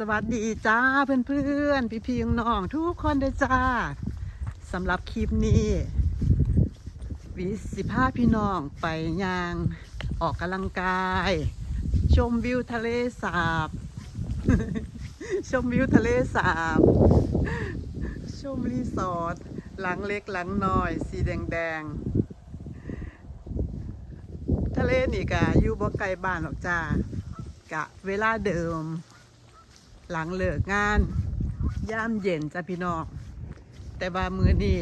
สวัสดีจ้าเพื่อนเพื่อนพี่พี่น้องทุกคนเด้อจ้าสำหรับคลิปนี้วิสิพาพี่น้องไปยางออกกำลังกาย ชมวิวทะเลสาบ ชมวิวทะเลสาบ ชมรีสอร์ทหลังเล็กหลังน้อย สีแดงแดงทะเลนี่กะอยู่บ่ไกลบ้านหรอกจ้ากะเวลาเดิม หลังเลิกงานย่ามเย็นจ้ะพี่น้องแต่ว่ามือนี่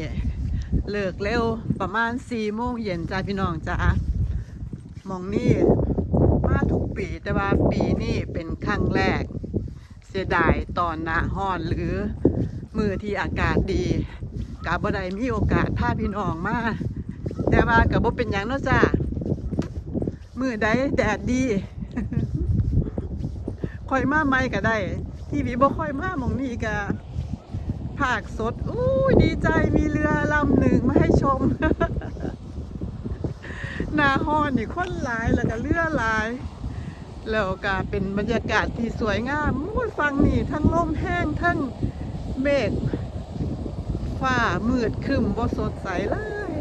เลิกเร็วประมาณสี่โมงเย็นจ้ะพี่น้องจ้ะมองนี่มาทุกปีแต่ว่าปีนี้เป็นครั้งแรก เสียดายตอนหน้าห้อนหรือมือที่อากาศดีกาบ่ไดมีโอกาสพาพี่น้องมาแต่ว่ากับบ่เป็นหยังเนาะจ้ะมือใดแดดดีคอยมาไม่ก็ได้ ทีวีบ่ค่อยมาหมองนี้ก็ภาคสดอู้ดีใจมีเรือลำหนึ่งมาให้ชม นาฮอนนี่คนหลายแล้วก็เรือหลาย แล้วก็เป็นบรรยากาศที่สวยงามมูดฟังนี่ทั้งลมแห้งทั้งเมฆฟ้ามืดครึมบ่สดใสเลย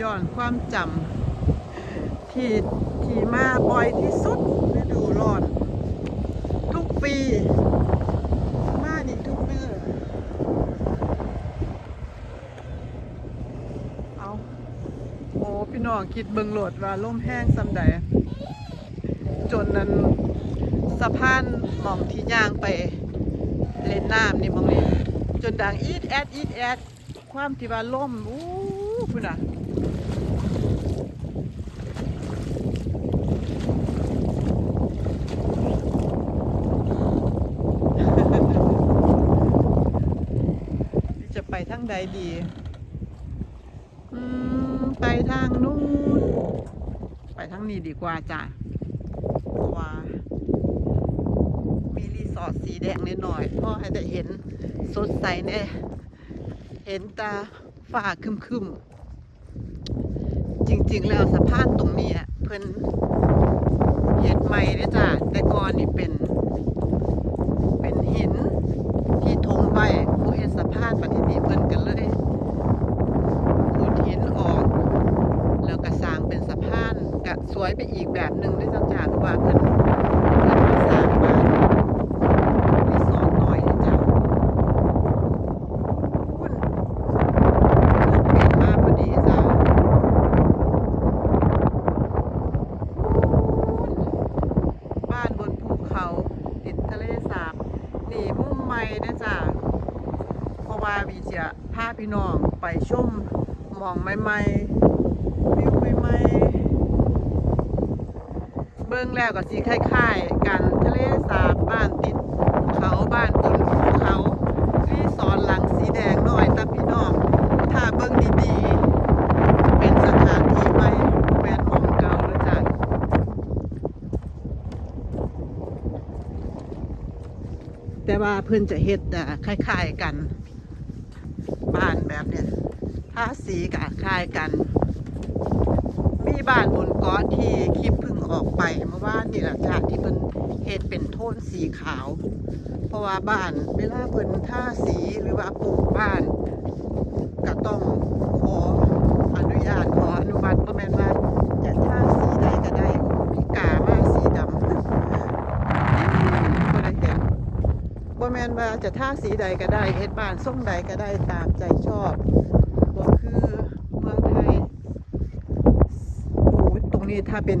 ย้อนความจำ ที่ที่มาบ่อยที่สุดฤดูร้อน ทุกปี มานี่ทุกเมื่อเอาโอ้พี่น้องคิดเบิงโหลดว่าล่มแห้งสำใดจนนั้นสะพานหมองที่ย่างไปเล่นน้ำนี่มองนี้จนดังอีดแอดอีดแอดความที่ว่าล่มอู้พุ่นอะ จะไป ทางใดดี อืม ไปทางนู้น ไปทางนี้ดีกว่าจ้ะว่า มีรีสอร์ทสีแดงนิดหน่อยพ่อให้ได้เห็นสดใสแน่เห็นตาฝ้าคึมๆ จริงๆ แล้วสะพานตรงนี้เพิ่นเห็ดใหม่เด้อจ้ะแต่ก่อนนี่เป็นหิน ที่ทมไว้ผู้เฮ็ดสะพานปฏินี้เพิ่นก็เลยขูดหินออก แล้วก็สร้างเป็นสะพานก็สวย ไปอีกแบบหนึ่งด้วยจ้าจ้าเพราะว่าเพิ่นเพิ่นมาสร้างบ้านรีสอร์ทน้อยเลยจ้าคุณเปลี่ยนมาพอดีจ้าบ้านบนภูเขาติดทะเลสาบนี่มุมใหม่เด้อจ้าเพราะว่าวีจะพาพี่น้องไปชมมองใหม่ๆวิวใหม่ๆเบิ่งแล้วก็สิคล้ายๆกันทะเลสาบบ้านติดเขาบ้านบนภูเขารีสอร์ทหลังสีแดงน้อยต่พี่น้อง ถ้าเบิ่งดีๆ เป็นสถานที่ใหม่แม่นมองเก่าเลยจ้ะแต่ว่าเพิ่อนจะเฮ็ดอะคล้ายๆกัน บ้านแบบเนี้ยท่าสีกับคล้ายกัน มีบ้านบนเกาะที่คลิปพึ่งออกไปเมื่อวานนี่แหละจ้ะที่เพิ่นเฮ็ดเป็นโทนสีขาว เพราะว่าบ้านเวลาเพิ่นท่าสีหรือว่าปลูกบ้านก็ต้องขออนุญาตขออนุมัติบ่แม่นว่าจะท่าสีใดก็ได้พิกามาสีดำบ่ได้เห็นบ่แม่นว่าจะท่าสีใดก็ได้เฮ็ดบ้านทรงใดก็ได้ตามใจชอบบ่คือเมืองไทยโอ้ยตรง นี้ถ้าเป็น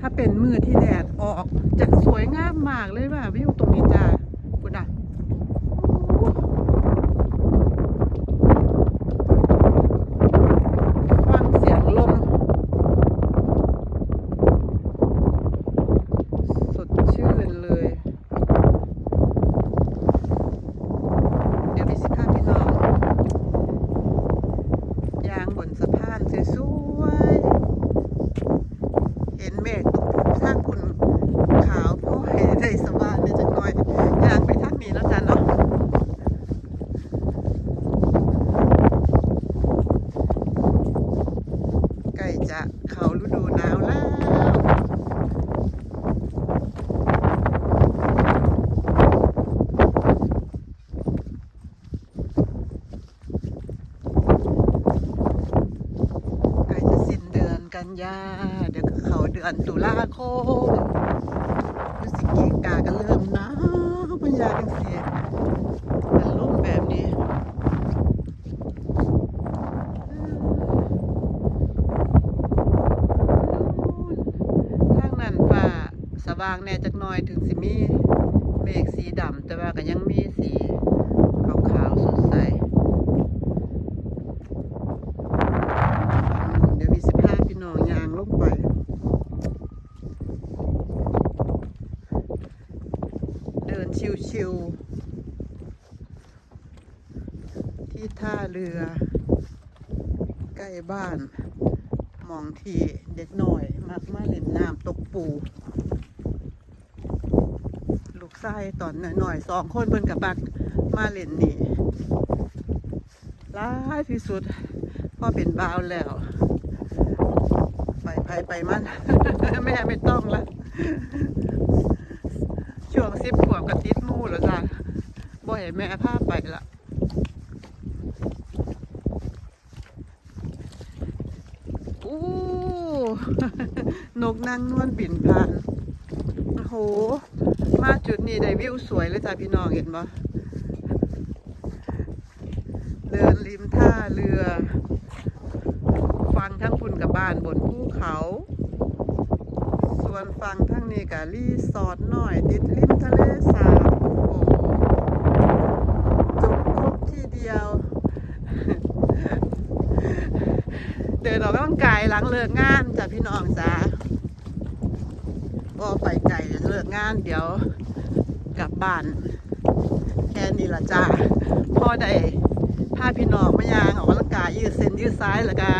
ถ้าเป็นมือที่แดดออก จะสวยงามมากเลยว่าวิวตรงนี้จ้าคุณน่ะฟังเสียงลม สดชื่นเลย เดี๋ยวพี่สิพาพี่น้อง ยางบนสะพานสวยๆ เห็นเมฆข้างคุณขาวผู้เห็นได้สบายในจังหน่อยยางไปทางนี้แล้วกันเนาะใกล้จะเขาฤดูหนาวแล้วกันยา อนตุลาคมพฤศจิกาก็เริ่มหนาวพยาจังสียมันลุ่มแบบนี้ทางนั้นฟ้าสว่างแน่จักหน่อยถึงสิมีเมฆสีดำแต่ว่าก็ยังมีสีขาวๆสดใสเดี๋ยวมีสิบห้าพี่น้องยางลงไป เดินชิวๆ ที่ท่าเรือ ใกล้บ้านมองทีเด็กหน่อย มักมาเล่นน้ำตกปู ลูกไส้ตอนหน่อยๆสองคนเพิ่นกับบักมาเล่นนี่ร้ายที่สุดพ่อเป็นบ่าวแล้ว ไปไปไปมัน แม่ไม่ต้องละช่วงสิบขวบกับติดมู่แล้วจ้ะบ่ให้แม่พาไปละ อู้นกนางนวลบินผ่านโอ้โห มาจุดนี้ได้วิวสวยเลยจ้ะพี่น้องเห็นปะเดินริมท่าเรือ ฟังทั้งพุ่นกับบ้านบนภูเขา ส่วนฟังทั้งนี้กับรีสอร์ทหน่อย ติดริมทะเลสาบโอ้โหจบครบที่เดียว เดินออก กำลังกายหลังเลิกงานจ้ะพี่น้องจ้าก็ไปไกลเลิกงานเดี๋ยวกลับบ้าน แค่นี้ละจ้าพ่อได้พาพี่น้องมายางออกกำลังกายยืดเส้นยืดซ้ายแล้วก็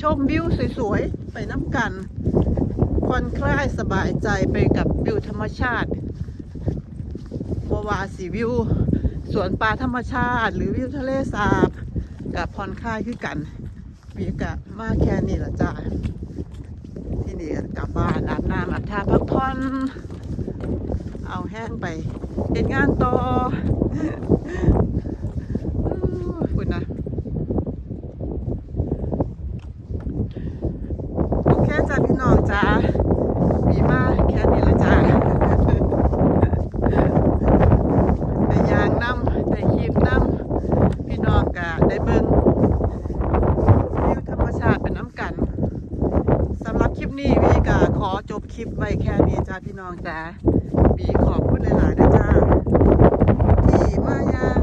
ชมวิวสวยๆ ไปน้ำกันผ่อนคลายสบายใจไปกับวิวธรรมชาติบวาสีวิวสวนป่าธรรมชาติ หรือวิวทะเลสาบกับผ่อนคลายคือกัน ปีกะมาแค่นี้ละจ้าที่นี่กลับบ้านอาบน้ำอาบท่าพักผ่อนเอาแห้งไปเฮ็ดงานต่อคุณนะ โอเคจ้าพี่น้องจ้ามีมาแค่นี้ละจ้า ได้ยางน้ำได้คลิปน้ำพี่น้องกะได้เบิ่ง วิวธรรมชาติเป็นน้ำกันสำหรับคลิปนี้วีก็ขอจ บคลิปไว้แค่นี้จ้าพี่น้องจ้าวีขอบคุณหลายๆนะจ้าที่มายัง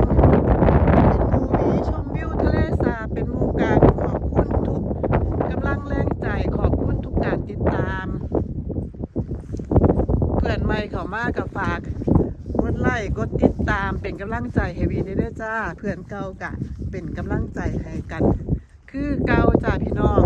เป็นมูวีชมวิวทะเลสาบเป็นมูกันขอบคุณทุกกำลังแรงใจขอบคุณทุกการติดตาม เพื่อนใหม่เขามากับฝากกดไลค์กดติดตามเป็นกำลังใจให้วีได้ด้วยจ้า เพื่อนเก่ากะเป็นกำลังใจให้กัน คือเก่าจ้าพี่น้อง